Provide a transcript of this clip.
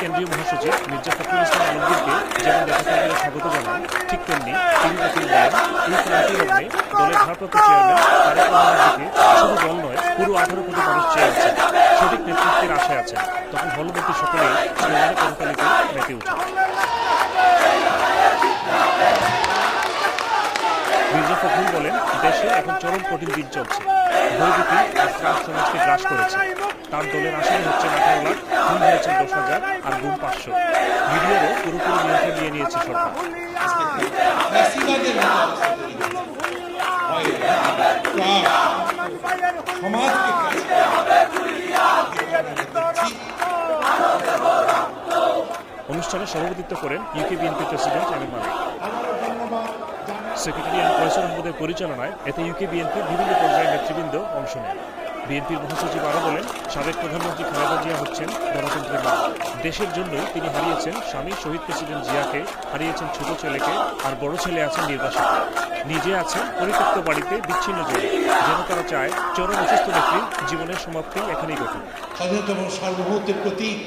কেন্দ্রীয় মহাসচিব মির্জা ফখরুল ইসলাম আলমগীরকে যেমন দেখা স্বাগত জানান ঠিক তেমনি তিনি যখন বলেন, এই ক্রান্তি লগ্নে দলের ভারপ্রাপ্ত চেয়ারম্যান তারেক রহমানের শুধু দল নয়, পুরো আঠারো কোটি মানুষ চেয়ে সঠিক নেতৃত্বের আশায় আছেন তখন হলবর্তী সকলেই স্লোগানে করতালিতে মেতে ওঠে মির্জা ফখরুল বলেন, দেশে এখন চরম কঠিন দিন চলছে। ভয়ভীতি আর ত্রাস সমাজকে গ্রাস করেছে। তার দলের আসনে হচ্ছে আঠারো লাখ খুন হয়েছেন দশ হাজার আর গুম পাঁচশো। মিডিয়ারও পুরোপুরি নিয়ন্ত্রণ নিয়ে নিয়েছে সরকার। অনুষ্ঠানে সভাপতিত্ব করেন UK BNP president M Malik. Secretary M Kaiser আহমদের পরিচালনায় এতে ইউকে বিএনপির বিভিন্ন পর্যায়ের নেতৃবৃন্দ অংশ নেন। বিএনপির মহাসচিব আরও বলেন, সাবেক প্রধানমন্ত্রী খালেদা জিয়া হচ্ছেন গণতন্ত্রের মা দেশের জন্যই তিনি হারিয়েছেন স্বামী শহীদ প্রেসিডেন্ট জিয়াকে, হারিয়েছেন ছোট ছেলেকে আর বড় ছেলে আছেন নির্বাসিত। নিজে আছেন পরিত্যক্ত বাড়িতে বিচ্ছিন্ন জন্য যেন তারা চায় চরম অসুস্থ ব্যক্তির জীবনের সমাপ্তি এখানেই ঘটুক। স্বাধীনতা এবং সার্বভৌমত্বের প্রতীক